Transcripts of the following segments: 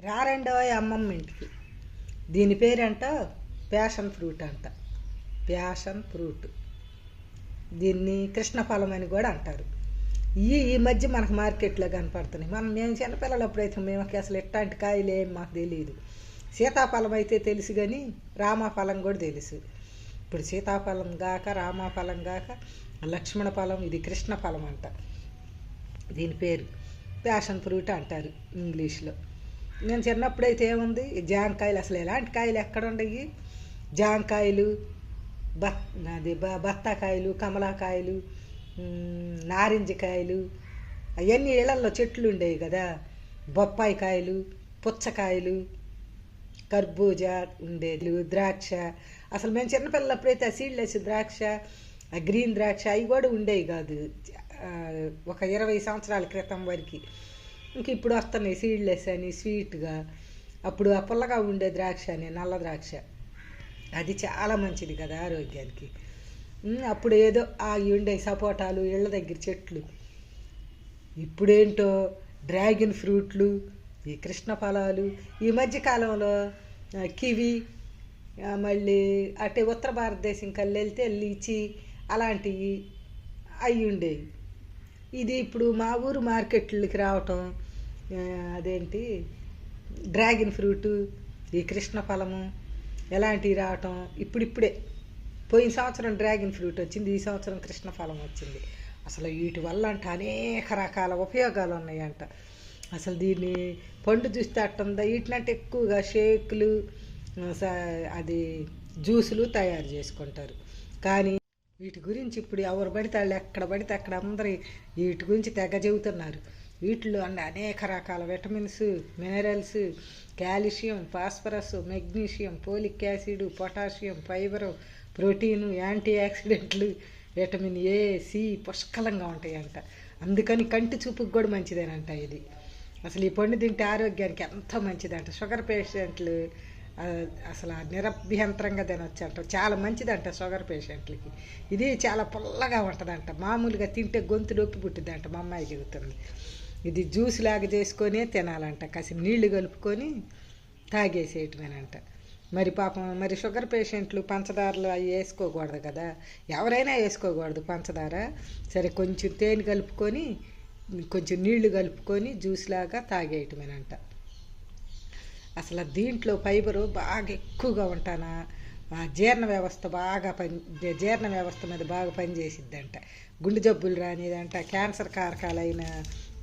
రారండో అమ్మమ్మ ఇంటికి. దీని పేరంట ప్యాషన్ ఫ్రూట్ అంట. Passion fruit. దీన్ని కృష్ణఫలం అని కూడా అంటారు. ఈ ఈ మధ్య మనకు మార్కెట్లో కనపడుతున్నాయి. మనం మేము చిన్నపిల్లలు అప్పుడైతే మేము అసలు ఎట్లాంటి కాయలు ఏం మాకు తెలియదు. సీతాఫలం అయితే తెలుసు కానీ రామాఫలం కూడా తెలుసు. ఇప్పుడు సీతాఫలం గాక రామాఫలం గాక లక్ష్మణ ఫలం ఇది కృష్ణ ఫలం అంట. దీని పేరు ప్యాషన్ ఫ్రూట్ అంటారు ఇంగ్లీష్లో. నేను చిన్నప్పుడైతే ఏముంది? ఈ జాంకాయలు అసలు ఎలాంటి కాయలు ఎక్కడ ఉండయి జాంకాయలు బత్ అది బ బత్తాకాయలు కమలాకాయలు నారింజ కాయలు అవన్నీ ఇళ్ళలో చెట్లు ఉండేవి కదా. బొప్పాయి కాయలు పుచ్చకాయలు కర్బూజా ఉండేది ద్రాక్ష. అసలు మేము చిన్నపిల్లప్పుడైతే ఆ సీడ్లెస్ ద్రాక్ష ఆ గ్రీన్ ద్రాక్ష అవి కూడా ఉండేవి కాదు. ఒక ఇరవై సంవత్సరాల క్రితం వరకు. ఇంక ఇప్పుడు వస్తున్నాయి సీడ్లెస్ అని స్వీట్గా. అప్పుడు ఆ పుల్లగా ఉండే ద్రాక్ష అని నల్ల ద్రాక్ష. అది చాలా మంచిది కదా ఆరోగ్యానికి. అప్పుడు ఏదో ఆ ఉండే సపోటాలు ఇళ్ళ దగ్గర చెట్లు. ఇప్పుడేంటో డ్రాగన్ ఫ్రూట్లు ఈ కృష్ణ ఫలాలు. ఈ మధ్యకాలంలో కివి మళ్ళీ అటే ఉత్తర భారతదేశం కల్లి వెళ్తే లీచి అలాంటివి అవి ఉండేవి ఇది ఇప్పుడు మా ఊరు మార్కెట్లకి రావటం అదేంటి డ్రాగన్ ఫ్రూటు ఈ కృష్ణ ఫలము ఎలాంటివి రావటం ఇప్పుడిప్పుడే. పోయిన సంవత్సరం డ్రాగన్ ఫ్రూట్ వచ్చింది ఈ సంవత్సరం కృష్ణ ఫలం వచ్చింది. అసలు వీటి వల్ల అంట అనేక రకాల ఉపయోగాలు ఉన్నాయంట. అసలు దీన్ని పండు చూస్తే అట్టుందా? వీటినంటే ఎక్కువగా షేక్లు అది జ్యూసులు తయారు చేసుకుంటారు. కానీ వీటి గురించి ఇప్పుడు ఎవరు పడితే వాళ్ళు ఎక్కడ పడితే అక్కడ అందరి వీటి గురించి తెగ చెబుతున్నారు. వీటిలో అన్ని అనేక రకాల vitamins minerals calcium phosphorus magnesium folic acid potassium fibre protein anti ఆక్సిడెంట్లు విటమిన్ ఏ సి పుష్కలంగా ఉంటాయంట. అందుకని కంటి చూపుకి కూడా మంచిదేనంట ఇది. అసలు ఈ పండు తింటే ఆరోగ్యానికి ఎంతో మంచిదంట. షుగర్ పేషెంట్లు అసలు నిరభ్యంతరంగా తినొచ్చు అంట చాలా మంచిదంట షుగర్ పేషెంట్లకి. ఇది చాలా పుల్లగా ఉంటుందంట. మామూలుగా తింటే గొంతు నొప్పి పుట్టిందంట మా అమ్మాయి చెబుతుంది. ఇది జ్యూస్ లాగా చేసుకొనే తినాలంట. కాసి నీళ్ళు కలుపుకొని తాగేసేయటమేనంట. మరి పాపం మరి షుగర్ పేషెంట్లు పంచదారలు అవి వేసుకోకూడదు కదా. ఎవరైనా వేసుకోకూడదు పంచదార. సరే కొంచెం తేనె కలుపుకొని కొంచెం నీళ్ళు కలుపుకొని జ్యూస్ లాగా తాగేయటమేనంట. అసలు దీంట్లో ఫైబరు బాగా ఎక్కువగా ఉంటానా? ఆ జీర్ణ వ్యవస్థ బాగా పని జీర్ణ వ్యవస్థ మీద బాగా పనిచేసిద్దంట. గుండె జబ్బులు రానిదంట క్యాన్సర్ కారకాలైన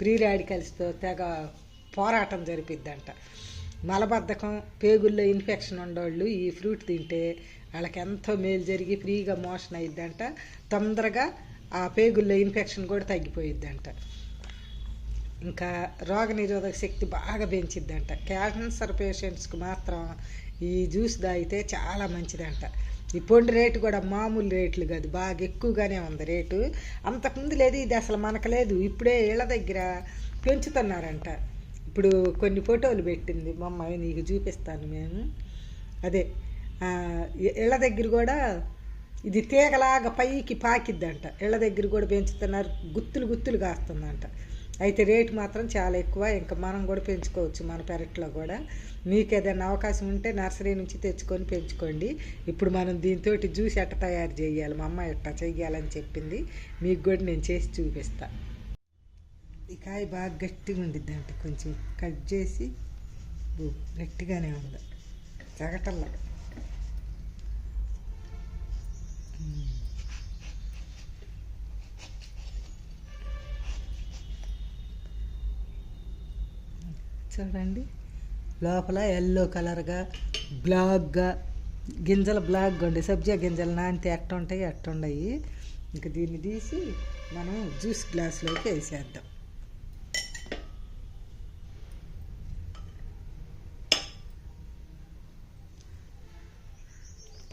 ప్రీ రాడికల్స్తో తెగ పోరాటం జరిపిద్దంట. మలబద్ధకం పేగుల్లో ఇన్ఫెక్షన్ ఉండేవాళ్ళు ఈ ఫ్రూట్ తింటే వాళ్ళకి ఎంతో మేలు జరిగి ఫ్రీగా మోషన్ అయ్యిద్దంట తొందరగా ఆ పేగుల్లో ఇన్ఫెక్షన్ కూడా తగ్గిపోయిద్దంట. ఇంకా రోగనిరోధక శక్తి బాగా పెంచిద్దంట. క్యాన్సర్ పేషెంట్స్కి మాత్రం ఈ జ్యూస్ తాగితే చాలా మంచిదంట. ఈ పొండి రేటు కూడా మామూలు రేట్లు కాదు బాగా ఎక్కువగానే ఉంది రేటు. అంతకుముందు లేదు ఇది అసలు మనకు లేదు. ఇప్పుడే ఇళ్ళ దగ్గర పెంచుతున్నారంట. ఇప్పుడు కొన్ని ఫోటోలు పెట్టింది మా నీకు చూపిస్తాను మేము అదే ఇళ్ళ దగ్గర కూడా ఇది తీగలాగా పైకి పాకిద్దంట. ఇళ్ళ దగ్గర కూడా పెంచుతున్నారు గుత్తులు గుత్తులు కాస్తుందంట. అయితే రేటు మాత్రం చాలా ఎక్కువ. ఇంకా మనం కూడా పెంచుకోవచ్చు మన పెరట్లో కూడా. మీకు ఏదైనా అవకాశం ఉంటే నర్సరీ నుంచి తెచ్చుకొని పెంచుకోండి. ఇప్పుడు మనం దీంతో జ్యూస్ ఎట్ట తయారు చేయాలి? మా అమ్మ ఎట్ట చేయాలని చెప్పింది. మీకు కూడా నేను చేసి చూపిస్తా. ఈ కాయ బాగా గట్టిగా ఉండిద్ది అంటే కొంచెం. కట్ చేసి గట్టిగానే ఉంది. జగటల్లా చూడండి. లోపల ఎల్లో కలర్గా బ్లాక్గా గింజలు బ్లాక్గా ఉండే సబ్జా గింజలు నానితే ఎట్టుంటాయి ఉంటాయి ఇంకా దీన్ని తీసి మనం జ్యూస్ గ్లాస్లోకి వేసేద్దాం.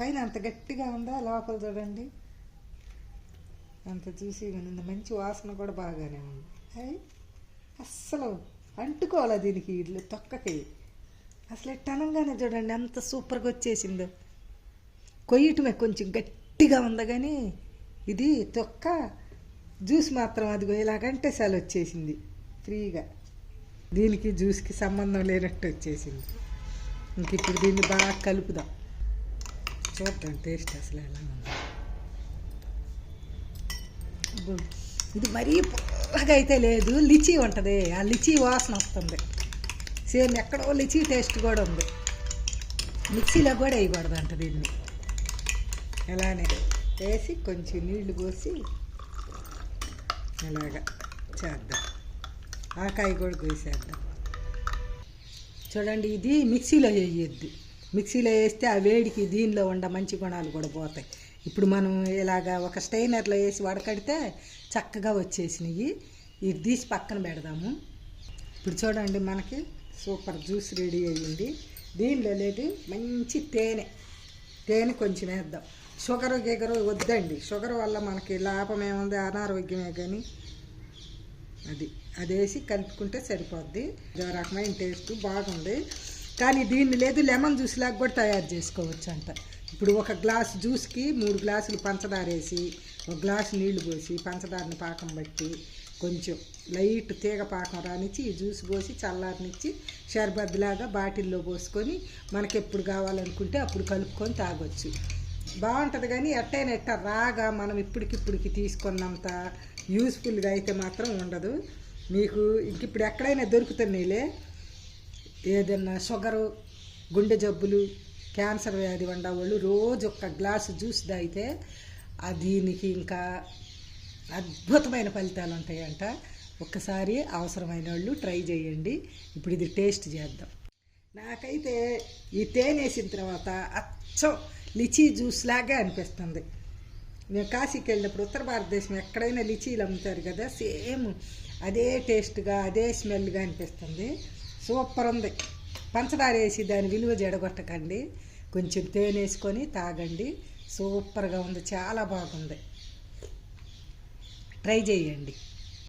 పైన అంత గట్టిగా ఉందా లోపల చూడండి. అంత చూసి ఉంది మంచి వాసన కూడా బాగానే ఉంది. అయ్ అస్సలు అంటుకోవాలి దీనికి ఇడ్లు తొక్కకి? అసలు ఎట్టనంగానే చూడండి అంత సూపర్గా వచ్చేసిందో. కొయ్యటమే కొంచెం గట్టిగా ఉంది కానీ ఇది తొక్క జ్యూస్ మాత్రం అదిగో ఇలాగంటే చాలు వచ్చేసింది ఫ్రీగా. దీనికి జ్యూస్కి సంబంధం లేనట్టు వచ్చేసింది. ఇంక ఇప్పుడు దీన్ని బాగా కలుపుదాం. చూద్దాం టేస్ట్ అసలు ఎలా ఉంది. ఇది మరీ పుల్లగా అయితే లేదు లిచీ ఉంటుంది. ఆ లిచీ వాసన వస్తుంది. సేమ్ ఎక్కడో లిచీ టేస్ట్ కూడా ఉంది. మిక్సీలో కూడా వేయకూడదు అంట దీన్ని. ఎలానే వేసి కొంచెం నీళ్ళు పోసి ఇలాగా చేద్దాం. ఆకాయ కూడా కోసేద్దాం. చూడండి ఇది మిక్సీలో వేయద్దు. మిక్సీలో వేస్తే ఆ వేడికి దీనిలో ఉండ మంచి గుణాలు కూడా పోతాయి. ఇప్పుడు మనం ఇలాగా ఒక స్టైనర్లో వేసి వడకడితే చక్కగా వచ్చేసినాయి ఇది తీసి పక్కన పెడదాము. ఇప్పుడు చూడండి మనకి సూపర్ జ్యూస్ రెడీ అయ్యింది. దీనిలో లేదు మంచి తేనె. తేనె కొంచెం వేద్దాం. షుగర్ గిగరు వద్దండి. షుగర్ వల్ల మనకి లాభం ఏముంది? అనారోగ్యమే కానీ అది. అది వేసి కలుపుకుంటే సరిపోద్ది. ఇదో రకమైన టేస్ట్ బాగుంది. కానీ దీన్ని లేదు లెమన్ జ్యూస్ లాగా కూడా తయారు చేసుకోవచ్చు అంట. ఇప్పుడు ఒక గ్లాస్ జ్యూస్కి మూడు గ్లాసులు పంచదార వేసి ఒక గ్లాసు నీళ్ళు పోసి పంచదారని పాకం బట్టి కొంచెం లైట్ తీగ పాకం రానిచ్చి ఈ జ్యూస్ పోసి చల్లారనిచ్చి షర్బత్లాగా బాటిల్లో పోసుకొని మనకి ఎప్పుడు కావాలనుకుంటే అప్పుడు కలుపుకొని తాగొచ్చు. బాగుంటుంది కానీ ఎట్టయినా ఎట్ట రాగా మనం ఇప్పటికిప్పటికి తీసుకున్నంత యూస్ఫుల్గా అయితే మాత్రం ఉండదు. మీకు ఇంక ఇప్పుడు ఎక్కడైనా దొరుకుతున్నాయిలే. ఏదైనా షుగరు గుండె జబ్బులు క్యాన్సర్ వ్యాధి ఉండేవాళ్ళు రోజు ఒక్క గ్లాసు జ్యూస్ తాగితే దీనికి ఇంకా అద్భుతమైన ఫలితాలు ఉంటాయంట. ఒక్కసారి అవసరమైన వాళ్ళు ట్రై చేయండి. ఇప్పుడు ఇది టేస్ట్ చేద్దాం. నాకైతే ఈ తేనె వేసిన తర్వాత అచ్చం లిచీ జ్యూస్ లాగా అనిపిస్తుంది. నేను కాశీకి వెళ్ళినప్పుడు ఉత్తర భారతదేశం ఎక్కడైనా లిచీలు అమ్ముతారు కదా సేమ్ అదే టేస్ట్గా అదే స్మెల్గా అనిపిస్తుంది. సూపర్ ఉంది. పంచదార వేసి దాని విలువ జడగొట్టకండి. కొంచెం తేనె వేసుకొని తాగండి. సూపర్గా ఉంది. చాలా బాగుంది. ట్రై చేయండి.